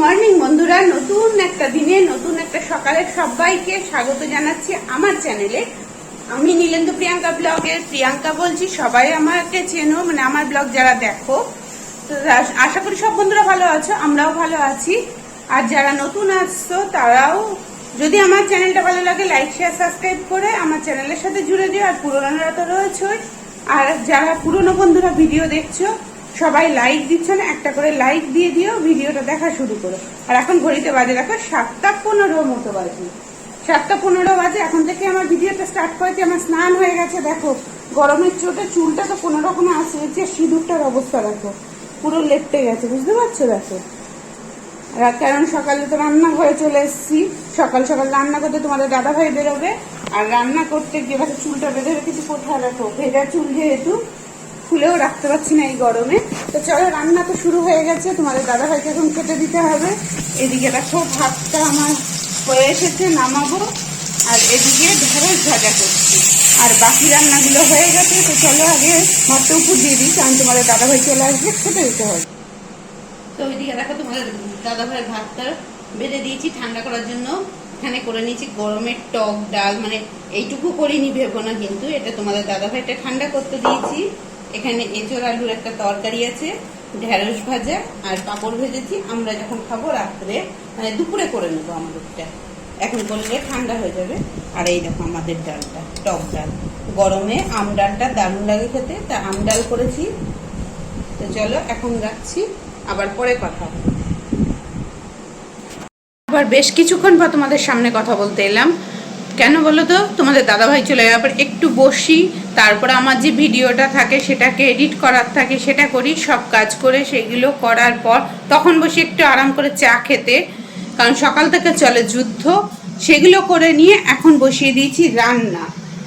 Morning বন্ধুরা, নতুন একটা দিনে, নতুন একটা সকালে সবাইকে স্বাগত জানাচ্ছি আমার চ্যানেলে। আমি নীলেন্দু প্রিয়াঙ্কা ব্লগের প্রিয়াঙ্কা বলছি, সবাই আমাকে চেনো মানে আমার ব্লগ যারা দেখো, তো আশা করি সব বন্ধুরা ভালো আছো, আমরাও ভালো আছি। আর যারা নতুন আসছো, তারাও যদি আমার চ্যানেলটা ভালো লাগে লাইক শেয়ার সাবস্ক্রাইব করে আমার চ্যানেলের সাথে জুড়ে দিও, আর পুরোনোরা তো রয়েছেই আর যারা পুরনো বন্ধুরা ভিডিও দেখছ সবাই লাইক দিচ্ছ না, একটা করে লাইক দিয়ে দিও, ভিডিওটা দেখা শুরু করো। আর এখন ঘড়িতে বাজে দেখো সাতটা পনেরো মতো বাজে। সাতটা পনেরো বাজে, এখন থেকে আমার ভিডিওটা স্টার্ট করেছি আমার স্নান হয়ে গেছে, দেখো। গরমের চোটে চুলটা তো কোনো রকমে যে সিঁদুরটার অবস্থা, দেখো। পুরো লেপটে গেছে, বুঝতে পারছ, দেখো। কারণ সকালে তো রান্না ঘরে চলে এসেছি। সকাল সকাল রান্না করতে তোমাদের দাদা ভাই বেরোবে। আর রান্না করতে গিয়ে চুলটা বেঁধে রেখেছি কোথায়, দেখো। ভেজা চুল যেহেতু খুলেও রাখতে পারছি না এই গরমে। তো চলো, রান্না তো শুরু হয়ে গেছে। তোমাদের দাদা ভাইকে এখন খেতে দিতে হবে। এদিকে দেখো, ভাতটা আমার হয়ে এসেছে, নামাবো। আর এদিকে ঢেঁড়স ভাজা করছি। আর বাকি রান্নাগুলো হয়ে গেছে, তো চলো আগে ভাতটা উপর দিয়ে দিই, কারণ তোমাদের দাদা ভাই চলে আসবে, খেতে দিতে হবে। তো ওইদিকে দেখো, তোমাদের দাদা ভাইয়ের ভাতটা বেঁধে দিয়েছি ঠান্ডা করার জন্য। এখানে করে নিয়েছি গরমের টক ডাল। মানে এইটুকু করিনি ভেবো না কিন্তু, এটা তোমাদের দাদা ভাইটা ঠান্ডা করতে দিয়েছি। এখানে এঁচড় আলুর একটা তরকারি আছে, ঢেঁড়স ভাজা আর পাঁপড় ভেজেছি। আমরা যখন খাব রাত্রে মানে দুপুরে করে নেব আমাদেরটা এখন করলে ঠান্ডা হয়ে যাবে। আর এই দেখো আমাদের ডালটা, টক ডাল। গরমে আম ডালটা দারুণ লাগে খেতে। তা আম ডাল করেছি। তো চলো, এখন রাখছি। আবার পরে কথা আবার বেশ কিছুক্ষণ পর তোমাদের সামনে কথা বলতে এলাম। কেন বলো তো? তোমাদের দাদাভাই চলে যাওয়ার পর একটু বসি, তারপর আমার যে ভিডিওটা থাকে সেটাকে এডিট করার থাকে, সেটা করি, সব কাজ করে সেগুলো করার পর তখন বসি একটু আরাম করে চা খেতে, কারণ সকাল থেকে চলে যুদ্ধ, সেগুলো করে নিয়ে এখন বসিয়ে দিয়েছি রান্না।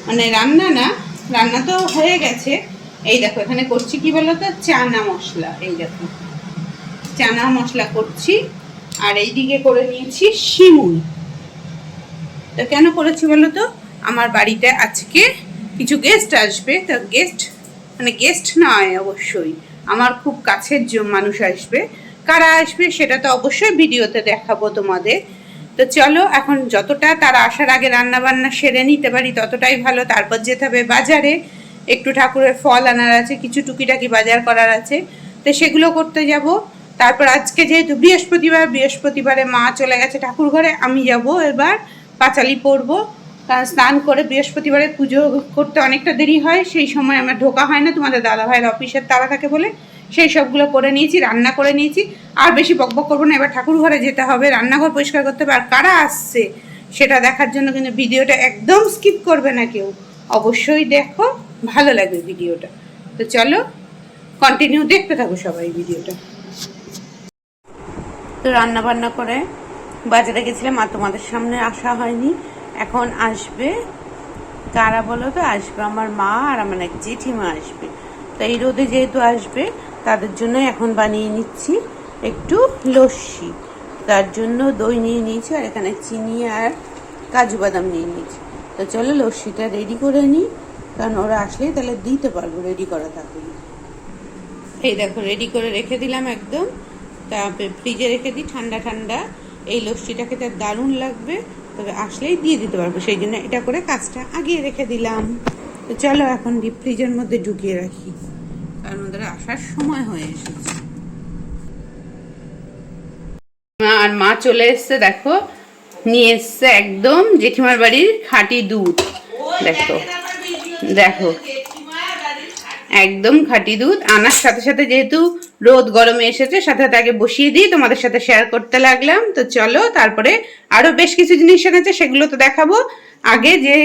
মানে রান্না না, রান্না তো হয়ে গেছে। এই দেখো, এখানে করছি কি বলো তো? চানা মশলা, এই দেখো। চানা মশলা করছি, আর এইদিকে করে নিয়েছি শিমুই তো কেন করেছি বলো তো? আমার বাড়িতে আজকে কিছু গেস্ট আসবে। তো গেস্ট মানে গেস্ট নয় অবশ্যই। আমার খুব কাছের মানুষ আসবে। কারা আসবে সেটা তো অবশ্যই ভিডিওতে দেখাবো তোমাদের। তো চলো, এখন যতটা তারা আসার আগে রান্না বান্না সেরে নিতে পারি, ততটাই ভালো। তারপর যেতে হবে বাজারে। একটু ঠাকুরের ফল আনার আছে, কিছু টুকিটাকি বাজার করার আছে। তো সেগুলো করতে যাব। তারপর আজকে যেহেতু বৃহস্পতিবার, বৃহস্পতিবারে মা চলে গেছে ঠাকুর ঘরে, আমি যাব এবার। পাঁচালি পরবো। কারণ স্নান করে বৃহস্পতিবারে পুজো করতে অনেকটা দেরি হয়, সেই সময় আমার ঢোকা হয় না, তোমাদের দাদা ভাইয়ের অফিসের তারা থাকে বলে। সেই সবগুলো করে নিয়েছি, রান্না করে নিয়েছি। আর বেশি বকবক করব না, এবার ঠাকুর ঘরে যেতে হবে, রান্নাঘর পরিষ্কার করতে হবে। আর কারা আসছে, সেটা দেখার জন্য কিন্তু ভিডিওটা একদম স্কিপ করবে না কেউ। অবশ্যই দেখো, ভালো লাগবে ভিডিওটা। তো চলো কন্টিনিউ দেখতে থাকো সবাই ভিডিওটা। তো রান্না বান্না করে বাজারে গেছিলাম আর তোমাদের সামনে আসা হয়নি। এখন আসবে। কারা বলো তো? আসবে আমার মা আর আমার এক জেঠিমা আসবে। তো এই রোদে যেহেতু আসবে, তাদের জন্য এখন বানিয়ে নিচ্ছি একটু লস্যি। তার জন্য দই নিয়ে নিয়েছি আর এখানে চিনি আর কাজু বাদাম নিয়ে নিয়েছি। তো চলো লস্যিটা রেডি করে নিই। কারণ ওরা আসলেই তাহলে দিতে পারব রেডি করা থাকবে এই দেখো রেডি করে রেখে দিলাম একদম। তারপরে ফ্রিজে রেখে দিই, ঠান্ডা ঠান্ডা। এই লস্যিটা খেতে দারুণ লাগবে তবে আসলেই দিয়ে দিতে পারব। সেই জন্য এটা করে কাজটা আগিয়ে রেখে দিলাম। তো চলো এখন ডিপ ফ্রিজের মধ্যে ঢুকিয়ে রাখি। কারণ ওদের আসার সময় হয়ে এসেছে। আর মা চলে এসছে দেখো। নিয়ে এসছে একদম জেঠিমার বাড়ির খাঁটি দুধ। দেখো। দেখো। একদম খাঁটি দুধ। আনার সাথে সাথে যেহেতু রোদ গরমে এসেছে, সাথে সাথে আগে বসিয়ে দিই, তোমাদের সাথে শেয়ার করতে লাগলাম। তো চলো, তারপরে আরও বেশ কিছু জিনিস এনেছে, সেগুলো তো দেখাবো। আগে যে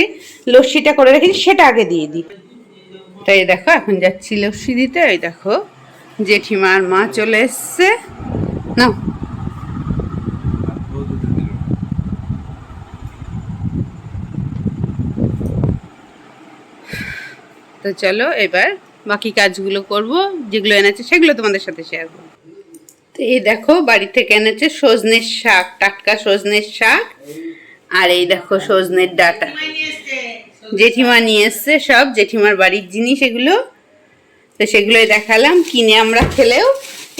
লস্যিটা করে রেখেছি, সেটা আগে দিয়ে দিই। তো এই দেখো, এখন যাচ্ছি লস্যি দিতে, এই দেখো, জেঠিমার মা চলে এসছে। না তো চলো, এবার বাকি কাজগুলো করব, যেগুলো এনেছে সেগুলো তোমাদের সাথে শেয়ার করব। তো এই দেখো বাড়ি থেকে এনেছে সজনের শাক, টাটকা সজনের শাক। আর এই দেখো সজনের ডাটা। জেঠিমা নিয়ে এসছে সব, জেঠিমার বাড়ির জিনিস এগুলো। তো সেগুলোই দেখালাম, কিনে আমরা খেলেও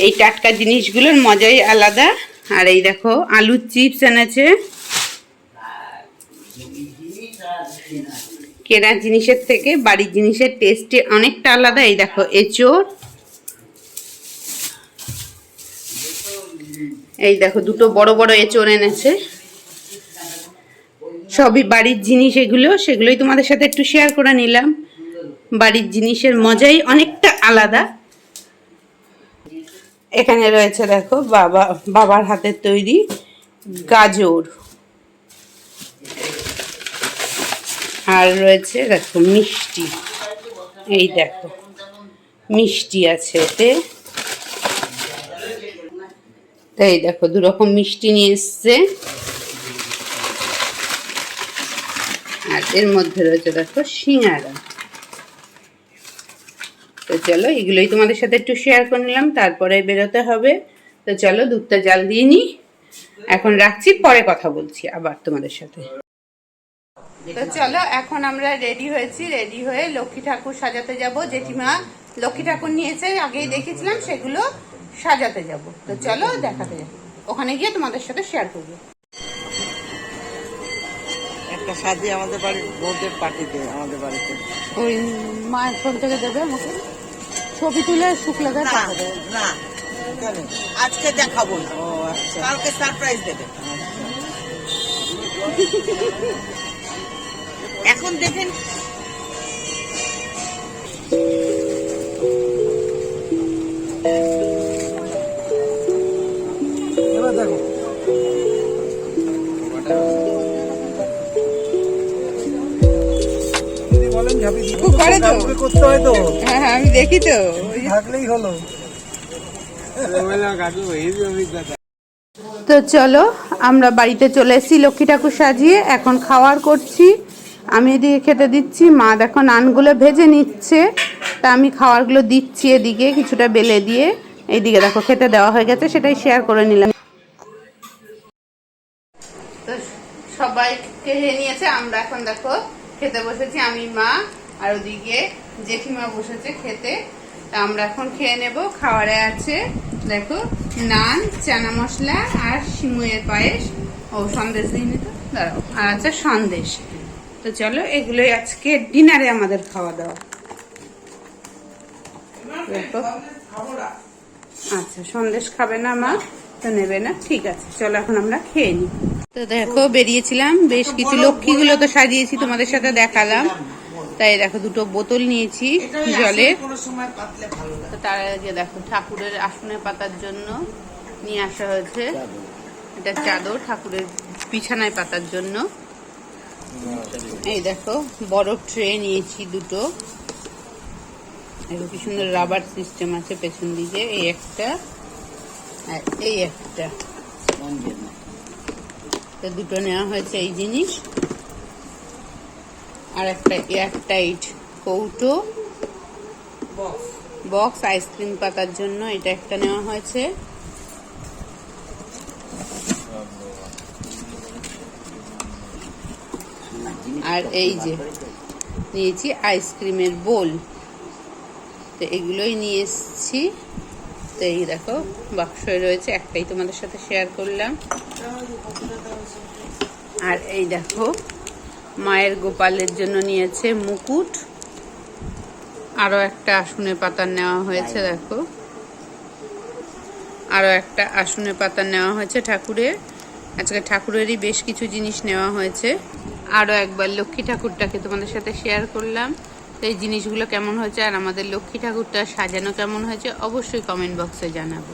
এই টাটকা জিনিসগুলোর মজাই আলাদা। আর এই দেখো, আলুর চিপস এনেছে। কেনা জিনিসের থেকে, বাড়ির জিনিসের টেস্টে অনেকটা আলাদা। এই দেখো এচোর এই দেখো, দুটো বড় বড় এচোর এনেছে। সবই বাড়ির জিনিস এগুলো, সেগুলোই তোমাদের সাথে একটু শেয়ার করে নিলাম। বাড়ির জিনিসের মজাই অনেকটা আলাদা। এখানে রয়েছে দেখো, বাবা, বাবার হাতের তৈরি গাজর। আর রয়েছে দেখো মিষ্টি। এই দেখো, মিষ্টি আছে এতে। এই দেখো দু রকম মিষ্টি নিয়ে এসছে। আর এর মধ্যে রয়েছে দেখো সিঙ্গারা। তো চলো, এগুলোই তোমাদের সাথে একটু শেয়ার করে নিলাম, তারপরে বেরোতে হবে। তো চলো, দুধটা জাল দিয়ে নিই। এখন রাখছি, পরে কথা বলছি আবার তোমাদের সাথে। তো চলো এখন আমরা রেডি হয়েছি রেডি হয়ে লক্ষ্মী ঠাকুর সাজাতে যাব। জেঠিমা লক্ষ্মী ঠাকুর নিয়েছে আগেই দেখেছিলাম সেগুলো সাজাতে যাব। তো চলো দেখাতে যাব ওখানে গিয়ে তোমাদের সাথে শেয়ার করব। একটা সাজিয়ে আমাদের বাড়ির বউদের পার্টিতে আমাদের বাড়িতে। ওই মায়ের ফোন থেকে দেবে আমাকে? ছবি তুলে শুক্লা দেয় না? আজকে দেখাবো না। ও আচ্ছা। কালকে সারপ্রাইজ দেবে। এখন দেখেন তো। হয় তো। হ্যাঁ আমি দেখি তো। থাকলেই হলো। তো চলো আমরা বাড়িতে চলে এসেছি লক্ষ্মী ঠাকুর সাজিয়ে এখন খাওয়ার করছি। আমি এদিকে খেতে দিচ্ছি, মা দেখো নানগুলো ভেজে নিচ্ছে। তা আমি খাওয়ারগুলো দিচ্ছি এদিকে কিছুটা বেলে দিয়ে। এইদিকে দেখো খেতে দেওয়া হয়ে গেছে, সেটাই শেয়ার করে নিলাম। তো সবাই খেয়ে নিয়েছে, আমরা এখন দেখো খেতে বসেছি, আমি, মা আর ওদিকে জেঠিমা বসেছে খেতে। তা আমরা এখন খেয়ে নেব খাবারে আছে, দেখো নান, চানা মশলা আর শিমুয়ের পায়েস। ও সন্দেশ দিইনি তো? দাঁড়াও, আর আছে সন্দেশ। তো চলো, এগুলোই আজকে ডিনারে আমাদের খাওয়া দাওয়া। আচ্ছা সন্দেশ খাবে না মা, তো নেবে না। ঠিক আছে, চলো এখন আমরা খেয়ে নিই। তো দেখো, বেরিয়েছিলাম, বেশ কিছু লক্ষ্মীগুলো তো সাজিয়েছি, তোমাদের সাথে দেখালাম। তাই দেখো, দুটো বোতল নিয়েছি জলের। তার আগে দেখো, ঠাকুরের আসনে পাতার জন্য নিয়ে আসা হয়েছে। এটা চাদর, ঠাকুরের বিছানায় পাতার জন্য। এই দেখো বড় ট্রে নিয়েছি দুটো। কি সুন্দর রাবার সিস্টেম আছে পেছন দিকে এই একটা আর এই একটা। তো দুটো নেওয়া হয়েছে এই জিনিস। আর একটা এয়ারটাইট কৌটো। বক্স বক্স আইসক্রিম পাতার জন্য এটা একটা নেওয়া হয়েছে। আর এই যে, নিয়েছি আইসক্রিমের বোল তো এগুলোই নিয়ে এসেছি। তো এই দেখো বাক্সয় রয়েছে, একটাই তোমাদের সাথে শেয়ার করলাম। আর এই দেখো, মায়ের গোপালের জন্য নিয়েছে মুকুট। আরও একটা আসনে পাতা নেওয়া হয়েছে, দেখো। আরও একটা আসনে পাতা নেওয়া হয়েছে ঠাকুরের। আজকে ঠাকুরেরই বেশ কিছু জিনিস নেওয়া হয়েছে। আরও একবার লক্ষ্মী ঠাকুরটাকে তোমাদের সাথে শেয়ার করলাম। তো এই জিনিসগুলো কেমন হয়েছে আর আমাদের লক্ষ্মী ঠাকুরটা সাজানো কেমন হয়েছে অবশ্যই কমেন্ট বক্সে জানাব।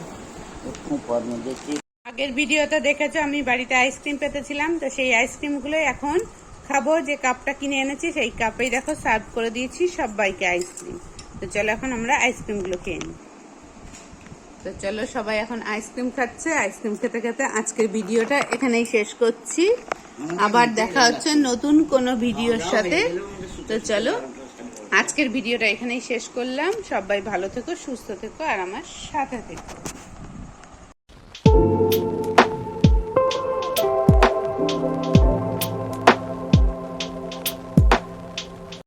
আগের ভিডিওতে দেখেছ আমি বাড়িতে আইসক্রিম পেতেছিলাম, তো সেই আইসক্রিমগুলো এখন খাব। যে কাপটা কিনে এনেছি, সেই কাপেই দেখো সার্ভ করে দিয়েছি সবাইকে আইসক্রিম তো চলো এখন আমরা আইসক্রিমগুলো খেয়ে নিই। তো চলো সবাই এখন আইসক্রিম খাচ্ছে। আইসক্রিম খেতে খেতে আজকের ভিডিওটা এখানেই শেষ করছি। আবার দেখা হচ্ছে নতুন কোনো ভিডিওর সাথে। তো চলো, আজকের ভিডিওটা এখানেই শেষ করলাম। সবাই ভালো থেকো, সুস্থ থেকো, আর আমার সাথে থেকো।